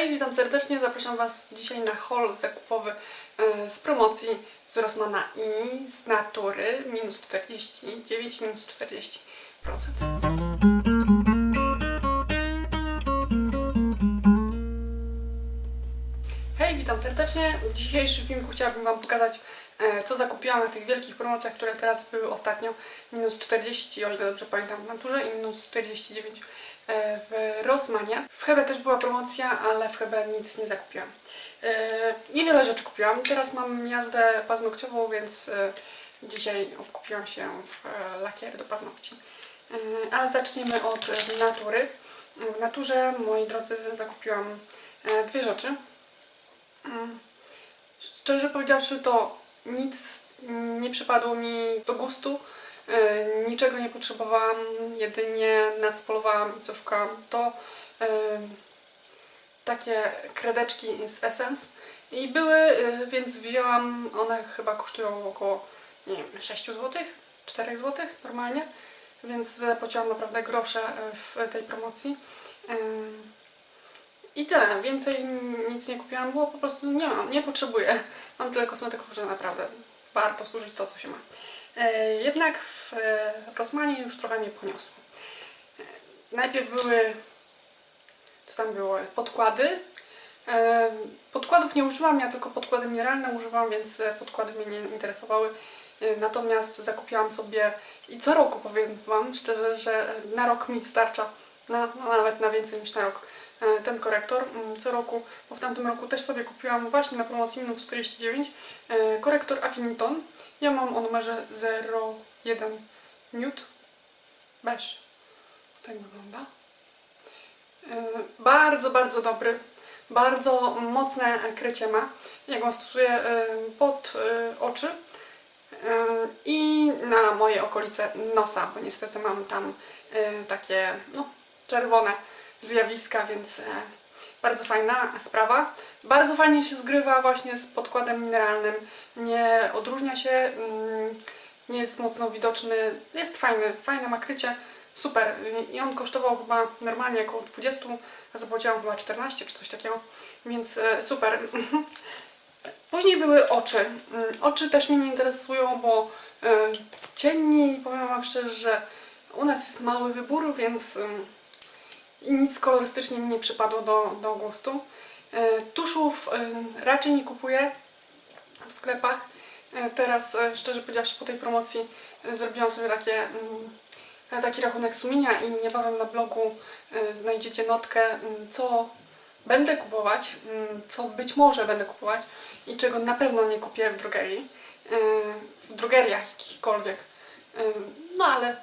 Hej, witam serdecznie. Zapraszam Was dzisiaj na haul zakupowy e, z promocji z Rossmana i z Natury minus 49, minus 40%. Witam serdecznie. W dzisiejszym filmiku chciałabym Wam pokazać, e, co zakupiłam na tych wielkich promocjach, które teraz były ostatnio. Minus 40, o ile dobrze pamiętam, w Naturze i minus 49 e, w Rossmanie. W Hebe też była promocja, ale w Hebe nic nie zakupiłam. E, Niewiele rzeczy kupiłam. Teraz mam jazdę paznokciową, więc dzisiaj kupiłam się w lakier do paznokci. Ale zaczniemy od Natury. W Naturze, moi drodzy, zakupiłam dwie rzeczy. Mm. Szczerze powiedziawszy, to nic nie przypadło mi do gustu. E, Niczego nie potrzebowałam, jedynie na co polowałam i co szukałam to e, takie kredeczki z Essence. I były, e, więc wzięłam, one chyba kosztują około, nie wiem, 6 zł, 4 zł normalnie, więc zapłaciłam naprawdę grosze w tej promocji. I tyle, więcej nic nie kupiłam, bo po prostu nie mam, nie potrzebuję. Mam tyle kosmetyków, że naprawdę warto służyć to, co się ma. E, jednak w e, Rossmanie już trochę mnie poniosło. E, najpierw były, co tam było, podkłady. Podkładów nie używam, ja tylko podkłady mineralne używam, więc podkłady mnie nie interesowały. Natomiast zakupiłam sobie i co roku powiem Wam szczerze, że na rok mi starcza, na, no nawet na więcej niż na rok, ten korektor mm, co roku, bo w tamtym roku też sobie kupiłam właśnie na promocji minus 49 e, korektor Affiniton. Ja mam o numerze 01 Newt Beige. Tak wygląda. E, Bardzo, bardzo dobry. Bardzo mocne krycie ma. Ja go stosuję e, pod e, oczy e, i na moje okolice nosa, bo niestety mam tam e, takie no, czerwone zjawiska, więc e, bardzo fajna sprawa. Bardzo fajnie się zgrywa właśnie z podkładem mineralnym. Nie odróżnia się, mm, nie jest mocno widoczny. Jest fajny, fajne ma krycie. Super. I on kosztował chyba normalnie około 20, a zapłaciłam chyba 14 czy coś takiego, więc e, super. Później były oczy. Mm, Oczy też mnie nie interesują, bo e, cieni, powiem Wam szczerze, że u nas jest mały wybór, więc ym, i nic kolorystycznie mi nie przypadło do, do gustu. E, Tuszów ym, raczej nie kupuję w sklepach. E, Teraz, e, szczerze powiedziawszy, po tej promocji e, zrobiłam sobie takie, mm, e, taki rachunek sumienia i niebawem na blogu e, znajdziecie notkę, mm, co będę kupować, mm, co być może będę kupować i czego na pewno nie kupię w drogerii, e, w drogeriach jakichkolwiek. E, No ale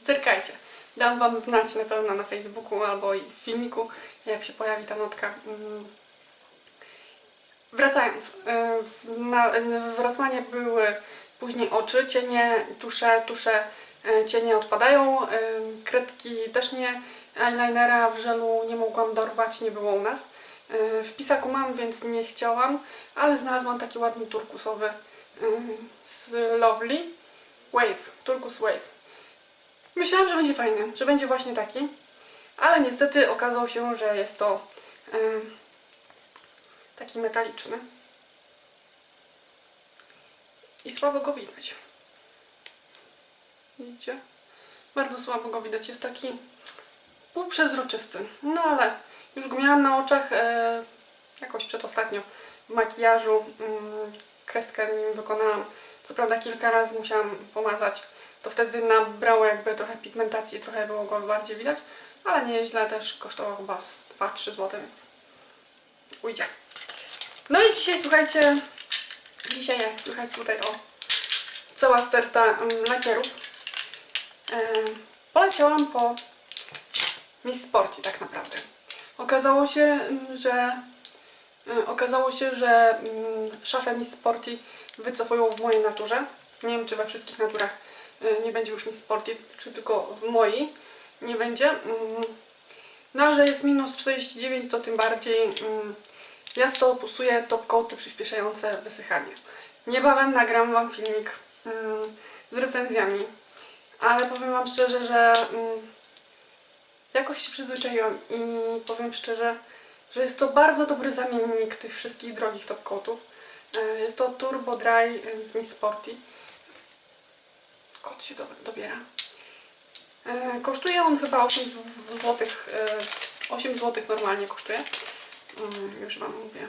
zerkajcie. Dam Wam znać na pewno na Facebooku albo i w filmiku, jak się pojawi ta notka. Mm. Wracając, y, w, na, w Rossmanie były później oczy, cienie, tusze, tusze, y, cienie odpadają, y, kredki też nie, eyelinera w żelu nie mogłam dorwać, nie było u nas. W pisaku mam, więc nie chciałam, ale znalazłam taki ładny turkusowy z Lovely Wave, turkus Wave. Myślałam, że będzie fajny, że będzie właśnie taki, ale niestety okazało się, że jest to y, taki metaliczny. I słabo go widać. Widzicie? Bardzo słabo go widać. Jest taki półprzezroczysty. No ale już go miałam na oczach e, jakoś przedostatnio w makijażu. Mm, kreskę nim wykonałam. Co prawda kilka razy musiałam pomazać. To wtedy nabrało jakby trochę pigmentacji, trochę było go bardziej widać. Ale nieźle też kosztował chyba z 2-3 zł, więc ujdzie. No i dzisiaj słuchajcie, dzisiaj jak słychać tutaj o cała sterta mm, lakierów. E, poleciałam po Miss Sporty tak naprawdę. Okazało się, mm, że okazało się, że mm, szafę Miss Sporty wycofują w mojej naturze. Nie wiem, czy we wszystkich naturach e, nie będzie już Miss Sporty, czy tylko w mojej nie będzie. Mm, No, że jest minus 49, to tym bardziej mm, Miasto opusuje top coaty przyspieszające wysychanie. Niebawem nagram Wam filmik z recenzjami, ale powiem Wam szczerze, że jakoś się przyzwyczaiłam i powiem szczerze, że jest to bardzo dobry zamiennik tych wszystkich drogich topcoatów. E, Jest to Turbo Dry e, z Miss Sporty. Kot się do, dobiera. E, Kosztuje on chyba 8 zł. 8 zł normalnie kosztuje. Mm, Już Wam mówię.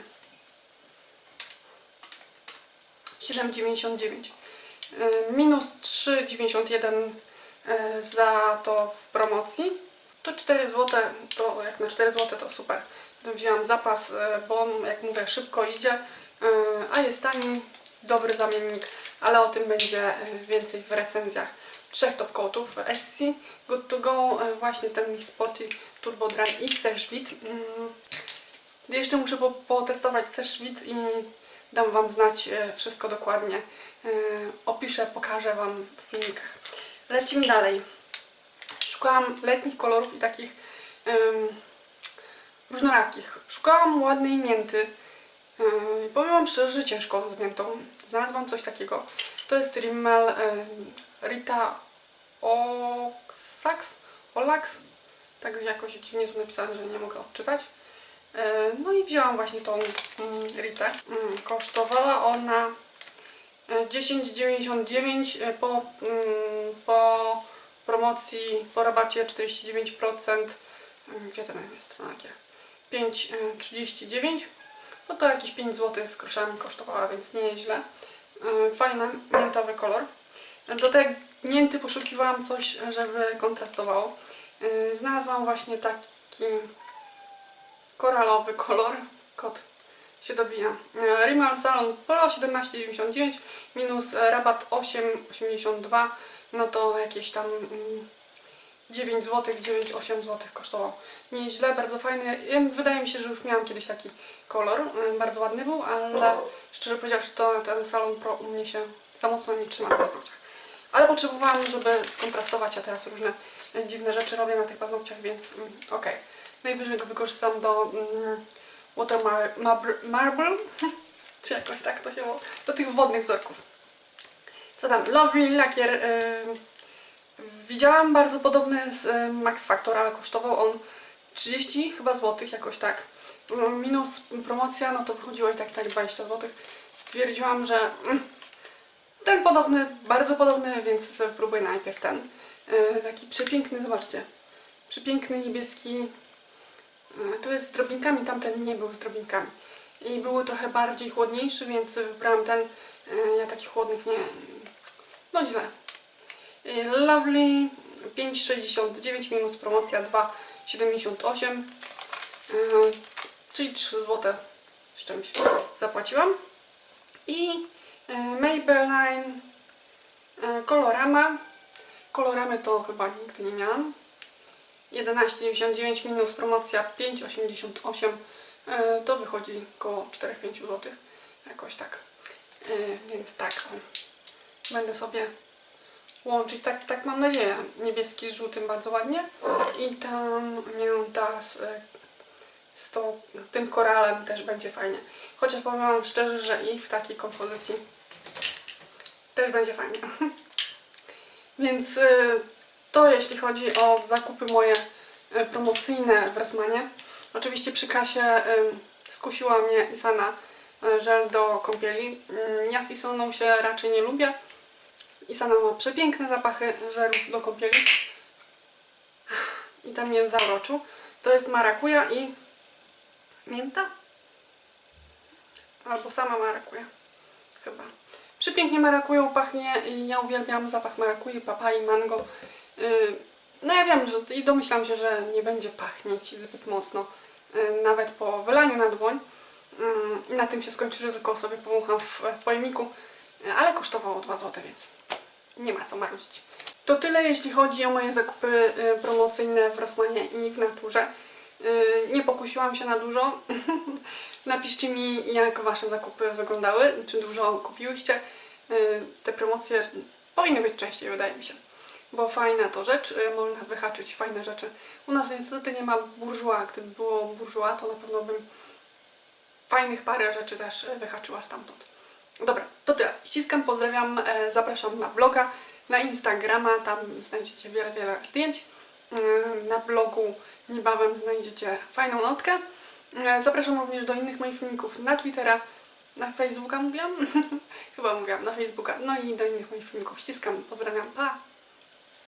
7,99. E, Minus 3,91 e, za to w promocji. To 4 zł, to jak na 4 zł to super. Wzięłam zapas, e, bo jak mówię, szybko idzie, e, a jest tani, dobry zamiennik, ale o tym będzie e, więcej w recenzjach trzech topcoatów SC, Good to Go, właśnie ten Miss Sporty Turbo Dry i Seshwit. Mm, Jeszcze muszę po, potestować Seshwit i dam Wam znać wszystko dokładnie. Opiszę, pokażę Wam w filmikach. Lecimy dalej. Szukałam letnich kolorów i takich em, różnorakich. Szukałam ładnej mięty. Yy, powiem Wam szczerze, że ciężko z miętą. Znalazłam coś takiego. To jest Rimmel em, Rita Oxax, Olax. Tak jakoś dziwnie tu napisane, że nie mogę odczytać. Yy, No i wzięłam właśnie tą mm, Ritę. Mm, Kosztowała ona e, 10,99 e, po, mm, po promocji, po rabacie 49%. Mm, Gdzie ten jest strona gier? 5,39 no to jakieś 5 zł z groszami kosztowała, więc źle. Yy, Fajny, miętowy kolor. Do tej mięty poszukiwałam coś, żeby kontrastowało. Yy, Znalazłam właśnie taki koralowy kolor. Kot się dobija. Yy, Rimmel Salon Pro 17,99 minus e, rabat 8,82 no to jakieś tam mm, 9 zł, 9-8 zł kosztował. Nieźle, bardzo fajny. Wydaje mi się, że już miałam kiedyś taki kolor. y, Bardzo ładny był, ale szczerze powiedziawszy, to ten Salon Pro u mnie się za mocno nie trzyma na paznokciach. Ale potrzebowałam, żeby skontrastować, a teraz różne y, dziwne rzeczy robię na tych paznokciach, więc mm, okej. Najwyżej go wykorzystam do mm, Water Marble, czy jakoś tak to się mówi, do tych wodnych wzorków. Co tam? Lovely lakier. y, Widziałam bardzo podobny z y, Max Factor, ale kosztował on 30 chyba złotych, jakoś tak. Mm, Minus promocja, no to wychodziło i tak i tak 20 złotych. Stwierdziłam, że mm, ten podobny, bardzo podobny, więc sobie wypróbuję najpierw ten. Y, Taki przepiękny, zobaczcie. Przepiękny niebieski. Y, Tu jest z drobinkami, tamten nie był z drobinkami. I były trochę bardziej chłodniejszy, więc wybrałam ten. Ja takich chłodnych nie... No źle. Y, Lovely 5,69 minus promocja 2,78 yy, czyli 3 zł z czymś zapłaciłam. I yy, Maybelline Colorama. Coloramy to chyba nigdy nie miałam. 11,99 minus promocja 5,88 yy, to wychodzi około 4-5 zł jakoś tak. Więc tak o. będę sobie łączyć, tak, tak mam nadzieję. Niebieski z żółtym bardzo ładnie i tam mięta z, e, z tą, tym koralem też będzie fajnie. Chociaż powiem Wam szczerze, że i w takiej kompozycji też będzie fajnie. Więc e, to jeśli chodzi o zakupy moje e, promocyjne w Rosmanie. Oczywiście przy kasie skusiła mnie Isana żel do kąpieli. Mm, Ja z Isaną się raczej nie lubię. Isana ma przepiękne zapachy żelów do kąpieli. I ten mnie zauroczył. To jest marakuja i mięta? Albo sama marakuja. Chyba. Przepięknie marakują pachnie i ja uwielbiam zapach marakui, papai, mango. Yy, No ja wiem, że i domyślam się, że nie będzie pachnieć zbyt mocno, yy, nawet po wylaniu na dłoń. Yy, I na tym się skończy, że tylko sobie powącham w, pojemniku, ale kosztowało 2 zł, więc nie ma co marudzić. To tyle jeśli chodzi o moje zakupy y, promocyjne w Rosmanie i w Naturze. Y, Nie pokusiłam się na dużo. Napiszcie mi, jak Wasze zakupy wyglądały, czy dużo kupiłyście. Y, Te promocje powinny być częściej, wydaje mi się. Bo fajna to rzecz, można wyhaczyć fajne rzeczy. U nas niestety nie ma burżuła. Gdyby było burżuła, to na pewno bym fajnych parę rzeczy też wyhaczyła stamtąd. Dobra, to tyle. Ściskam, pozdrawiam, e, zapraszam na bloga, na Instagrama, tam znajdziecie wiele, wiele zdjęć. E, Na blogu niebawem znajdziecie fajną notkę. E, Zapraszam również do innych moich filmików na Twittera, na Facebooka mówiłam? Chyba mówiłam, na Facebooka, no i do innych moich filmików. Ściskam, pozdrawiam, pa!